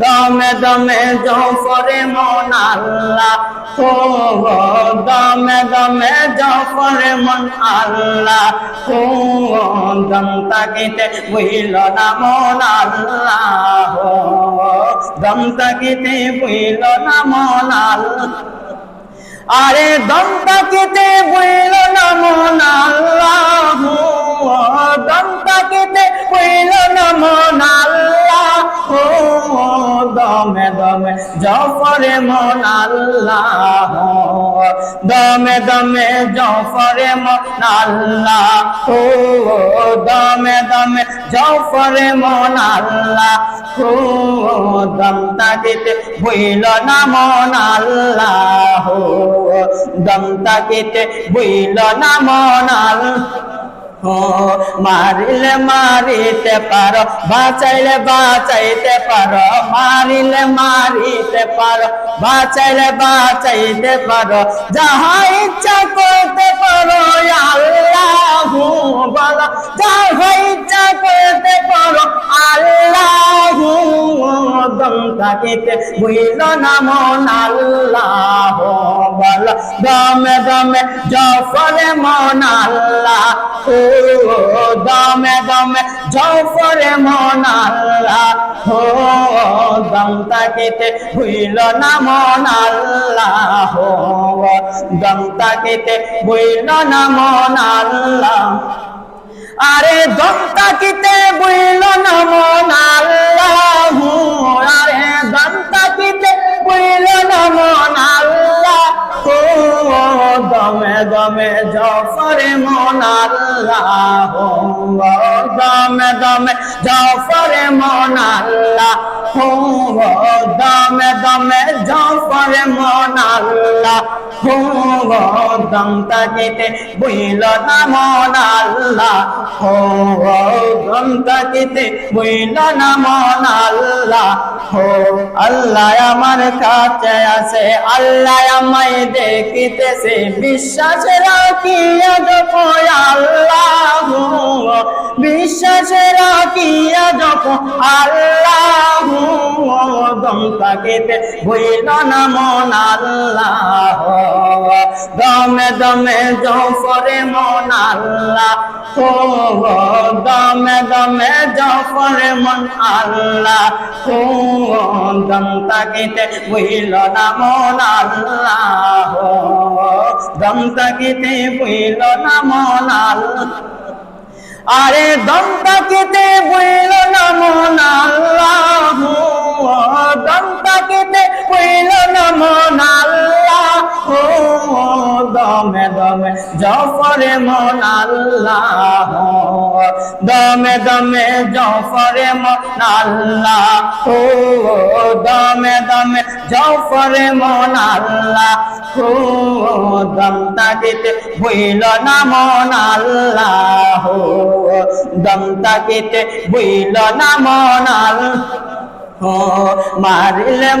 দমে দমে জফরে মন আল্লাহ ও দমে দমে জফরে মন আল্লাহ ও দম তাকিতে বুঝল না মন আল্লাহ দম তাকিতে বুঝল না মন আল্লাহ আরে দম তাকিতে বুঝল না মন আল্লাহ দম তাকিতে বুঝল না মন দমে দমে, জফরে মন আল্লাহ। দমে দমে, জফরে মন আল্লাহ। ও দমে দমে, জফরে মন আল্লাহ। ও দম তাকিতে বুঝল না মন আল্লাহ। দম তাকিতে বুঝল না মন আল্লাহ। মারিলে মারিতে পারো, বাঁচাইলে বাঁচাইতে পারো। মারিলে মারিতে পারো, বাঁচাইলে বাঁচাইতে পারো। যাহা ইচ্ছা করতে পারো, আল্লাহ বলো। যাহা ইচ্ছা করতে পারো, আল্লাহ দম থাকিতে বুঝল না মন, আল্লাহ দমে দমে জফরে মন আল্লাহ। ও দমে দমে জফরে মন আল্লাহ। ও দম তাকিতে হইল না মন আল্লাহ। ও দম তাকিতে হইল না মন আল্লাহ। আরে দম তাকিতে বইল না মন আল্লাহ। আরে দম তাকিতে বইল না মন দমে দমে জফরে মন আল্লাহ দমে দমে জফরে মন আল্লাহ ও দমে দমে জফরে মন আল্লাহ। দম তাকিতে বইল না আল্লাহ। দম তাকিতে বইল না আল্লাহ। ও আল্লাহ আমার কাছে আছে, আল্লাহ আমায় দেখিতেছে। বিশ্বাস রাখিয়া আল্লাহ? বিশ্বাস রাখিয়া আল্লাহ? দম তাকিতে বইল না আল্লাহ। দমে দমে জফরে মন আল্লাহ। ও দমে দমে জফরে মন আল্লাহ। ও দম তাকিতে বইল না মন আল্লাহ। দম তাকিতে বইল না মন আল্লাহ। আরে দম তাকিতে বইল না মন আল্লাহ। দমে দমে, জফরে মন আল্লাহ। দমে দমে, জফরে মন আল্লাহ। ও দমে দমে, জফরে মন আল্লাহ। ও দম তাকিতে বইল না মন আল্লাহ। দম তাকিতে বইল না মন আল্লাহ। মারিলে